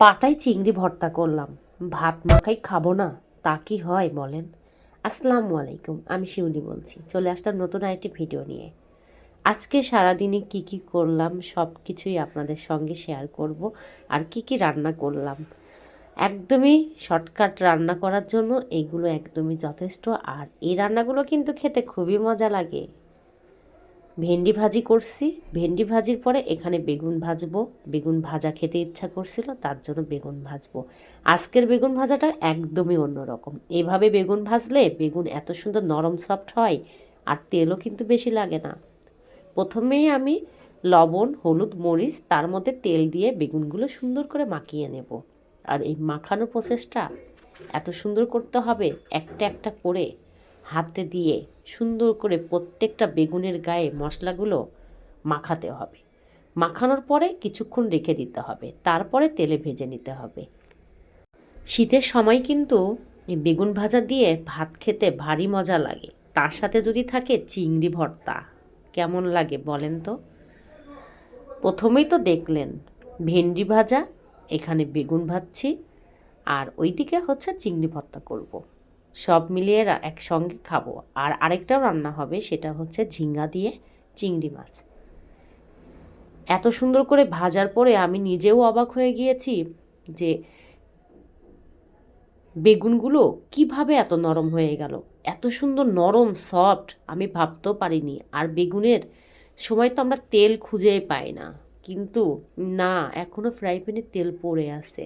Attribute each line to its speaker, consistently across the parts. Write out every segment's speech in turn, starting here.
Speaker 1: পাটায় চিংড়ি ভর্তা করলাম। ভাত মাখাই খাব না, তা কি হয় বলেন? আসসালামু আলাইকুম, আমি শিউলি বলছি। চলে আসলাম নতুন আরেকটি ভিডিও নিয়ে। আজকে সারাদিনে কি কি করলাম, সব কিছুই আপনাদের সঙ্গে শেয়ার করব। আর কি কি রান্না করলাম? একদমই শর্টকাট রান্না করার জন্য এইগুলো একদমই যথেষ্ট। আর এই রান্নাগুলো কিন্তু খেতে খুবই মজা লাগে। ভেন্ডি ভাজি করছি। ভেন্ডি ভাজির পরে এখানে বেগুন ভাজবো। বেগুন ভাজা খেতে ইচ্ছা করছিল, তার জন্য বেগুন ভাজবো। আজকের বেগুন ভাজাটা একদমই অন্যরকম। এভাবে বেগুন ভাজলে বেগুন এত সুন্দর নরম সফট হয়, আর তেলও কিন্তু বেশি লাগে না। প্রথমেই আমি লবণ, হলুদ, মরিচ, তার মধ্যে তেল দিয়ে বেগুনগুলো সুন্দর করে মাখিয়ে নেব। আর এই মাখানো প্রসেসটা এত সুন্দর করতে হবে, একটা একটা করে। হাতে দিয়ে সুন্দর করে প্রত্যেকটা বেগুনের গায়ে মশলাগুলো মাখাতে হবে। মাখানোর পরে কিছুক্ষণ রেখে দিতে হবে। তারপরে তেলে ভেজে নিতে হবে। শীতের সময় কিন্তু বেগুন ভাজা দিয়ে ভাত খেতে ভারী মজা লাগে। তার সাথে যদি থাকে চিংড়ি ভর্তা। কেমন লাগে বলেন তো? প্রথমেই তো দেখলেন, ভেন্ডি ভাজা, এখানে বেগুন ভাজছি, আর ওইদিকে হচ্ছে চিংড়ি ভর্তা করব। সব মিলিয়ে একসঙ্গে খাব। আর আরেকটাও রান্না হবে, সেটা হচ্ছে ঝিঙ্গা দিয়ে চিংড়ি মাছ। এত সুন্দর করে ভাজার পরে আমি নিজেও অবাক হয়ে গিয়েছি যে বেগুনগুলো কীভাবে এত নরম হয়ে গেল। এত সুন্দর নরম সফট আমি ভাবতেও পারিনি। আর বেগুনের সময় তো আমরা তেল খুঁজেই পাই না। কিন্তু না এখনও ফ্রাই প্যানে তেল পড়ে আছে।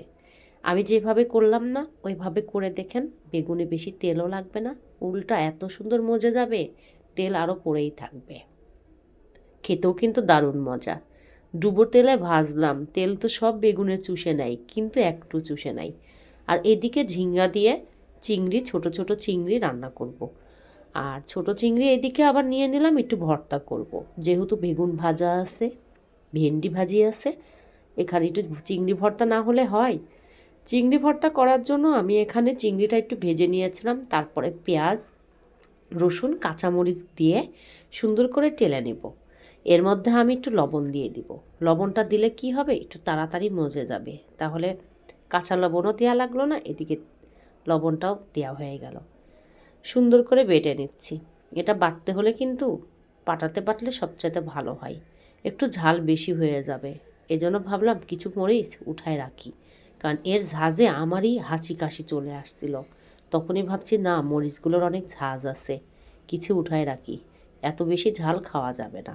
Speaker 1: আমি যেভাবে করলাম না, ওইভাবে করে দেখেন, বেগুনে বেশি তেলও লাগবে না, উল্টা এত সুন্দর মজে যাবে, তেল আরও পড়েই থাকবে খেতেও কিন্তু দারুণ মজা ডুবো তেলে ভাজলাম, তেল তো সব বেগুনে চুষে নেয়, কিন্তু একটু চুষে নাই আর এদিকে ঝিঙ্গা দিয়ে চিংড়ি, ছোট ছোট চিংড়ি রান্না করব। আর ছোট চিংড়ি এদিকে আবার নিয়ে নিলাম, একটু ভর্তা করব। যেহেতু বেগুন ভাজা আছে, ভেন্ডি ভাজি আছে, এখানে একটু চিংড়ি ভর্তা না হলে হয় চিংড়ি ভর্তা করার জন্য আমি এখানে চিংড়িটা একটু ভেজে নিয়েছিলাম, তারপরে পেঁয়াজ, রসুন, কাঁচামরিচ দিয়ে সুন্দর করে টেলে নেব। এর মধ্যে আমি একটু লবণ দিয়ে দিব। লবণটা দিলে কি হবে? একটু তাড়াতাড়ি মজে যাবে। তাহলে কাঁচা লবণও দেওয়া লাগল না, এদিকে লবণটাও দেওয়া হয়ে গেল। সুন্দর করে বেটে নিচ্ছি। এটা বাটতে হলে কিন্তু পাটাতে পাটলে সবচাইতে ভালো হয়। একটু ঝাল বেশি হয়ে যাবে। এজন্য ভাবলাম কিছু মরিচ উঠায় রাখি। কারণ এর ঝাঁজে আমারই হাঁচি কাশি চলে আসছিল। তখনই ভাবছি, না, মরিচগুলোর অনেক ঝাঁজ আছে, কিছু উঠায় রাখি। এত বেশি ঝাল খাওয়া যাবে না।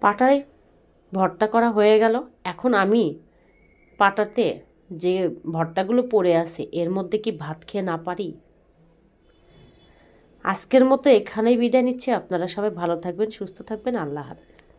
Speaker 1: পাটায় ভর্তা করা হয়ে গেল। এখন আমি পাটাতে যে ভর্তাগুলো পড়ে আছে, এর মধ্যে কি ভাত খেয়ে না পারি? আজকের মতো এখানেই বিদায় নিচ্ছি। আপনারা সবাই ভালো থাকবেন, সুস্থ থাকবেন। আল্লাহ হাফেজ।